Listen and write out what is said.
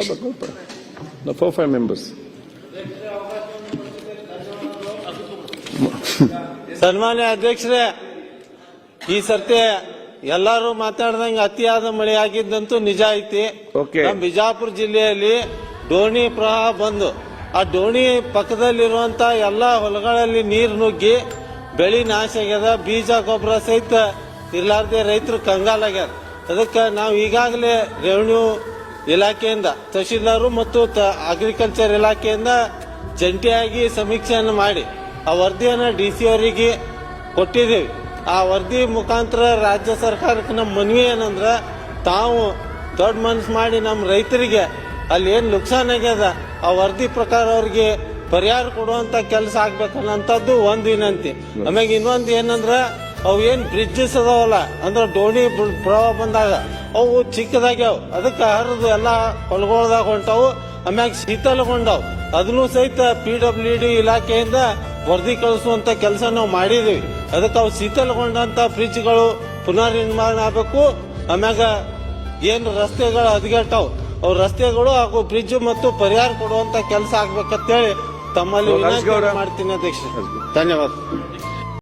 No, four, five members. ಸನ್ಮಾನ್ಯ ಅಧ್ಯಕ್ಷರೇ ಈ ಸರ್ತಿ ಎಲ್ಲರೂ ಮಾತಾಡ್ದಂಗೆ ಅತಿಯಾದ ಮಳೆ ಆಗಿದ್ದಂತೂ ನಿಜ ಐತಿ Okay. ನಮ್ಮ ಬಿಜಾಪುರ ಜಿಲ್ಲೆಯಲ್ಲಿ ಡೋಣಿ ಪ್ರವಾಹ ಬಂದು ಆ ಡೋಣಿ ಪಕ್ಕದಲ್ಲಿರುವಂತ ಎಲ್ಲ ಹೊಲಗಳಲ್ಲಿ ನೀರು ನುಗ್ಗಿ ಬೆಳಿ ನಾಶ ಆಗ್ಯದ ಬೀಜ ಗೊಬ್ಬರ ಸಹಿತ ಇರ್ಲಾರ್ದೆ ರೈತರು ಕಂಗಾಲಾಗ್ಯಾರ ಅದಕ್ಕೆ ನಾವು ಈಗಾಗಲೇ ರೆವಿನ್ಯೂ ಇಲಾಖೆಯಿಂದ ತಹಶೀಲ್ದಾರು ಮತ್ತು ಅಗ್ರಿಕಲ್ಚರ್ ಇಲಾಖೆಯಿಂದ ಜಂಟಿಯಾಗಿ ಸಮೀಕ್ಷೆಯನ್ನು ಮಾಡಿ ಆ ವರದಿಯನ್ನು ಡಿ ಸಿ ಅವರಿಗೆ ಕೊಟ್ಟಿದ್ದೀವಿ. ಆ ವರದಿ ಮುಖಾಂತರ ರಾಜ್ಯ ಸರ್ಕಾರಕ್ಕೆ ನಮ್ಮ ಮನವಿ ಏನಂದ್ರೆ ತಾವು ದೊಡ್ಡ ಮನಸ್ಸು ಮಾಡಿ ನಮ್ಮ ರೈತರಿಗೆ ಅಲ್ಲಿ ಏನು ನುಕ್ಸಾನ್ ಆಗ್ಯದ ಆ ವರದಿ ಪ್ರಕಾರ ಅವ್ರಿಗೆ ಪರಿಹಾರ ಕೊಡುವಂತ ಕೆಲಸ ಆಗ್ಬೇಕನ್ನೋಂಥದ್ದು ಒಂದು ವಿನಂತಿ. ಆಮ್ಯಾಗ ಇನ್ನೊಂದು ಏನಂದ್ರ ಅವು ಏನು ಬ್ರಿಡ್ಜಸ್ ಅದಾವಲ್ಲ ಅಂದ್ರೆ ದೋಣಿ ಪ್ರವಾಹ ಬಂದಾಗ ಅವು ಚಿಕ್ಕದಾಗ್ಯಾವ. ಅದಕ್ಕೆ ಹರಿದು ಎಲ್ಲ ಹೊಲಗೋಳದಾಗ ಹೊಂಟಾವು ಆಮ್ಯಾಗ ಶೀತಲಗೊಂಡವು ಅದನ್ನು ಸಹಿತ ಪಿ ಡಬ್ಲ್ಯೂ ಡಿ ಇಲಾಖೆಯಿಂದ ವರದಿ ಕಳಿಸುವಂತ ಕೆಲಸ ನಾವು ಮಾಡಿದೀವಿ. ಅದಕ್ಕೆ ಅವು ಶೀತಲಗೊಂಡಂತ ಫ್ರಿಜ್ಗಳು ಪುನರ್ ನಿರ್ಮಾಣ ಆಗಬೇಕು. ಆಮ್ಯಾಗ ಏನು ರಸ್ತೆಗಳು ಹದಗೆಟ್ಟವು ಅವು ರಸ್ತೆಗಳು ಹಾಗೂ ಬ್ರಿಡ್ಜ್ ಮತ್ತು ಪರಿಹಾರ ಕೊಡುವಂತ ಕೆಲಸ ಆಗ್ಬೇಕಂತೇಳಿ ತಮ್ಮಲ್ಲಿ. ವಿನಂತಿ ಮಾಡ್ತೀನಿ ಅಧ್ಯಕ್ಷ ಧನ್ಯವಾದ.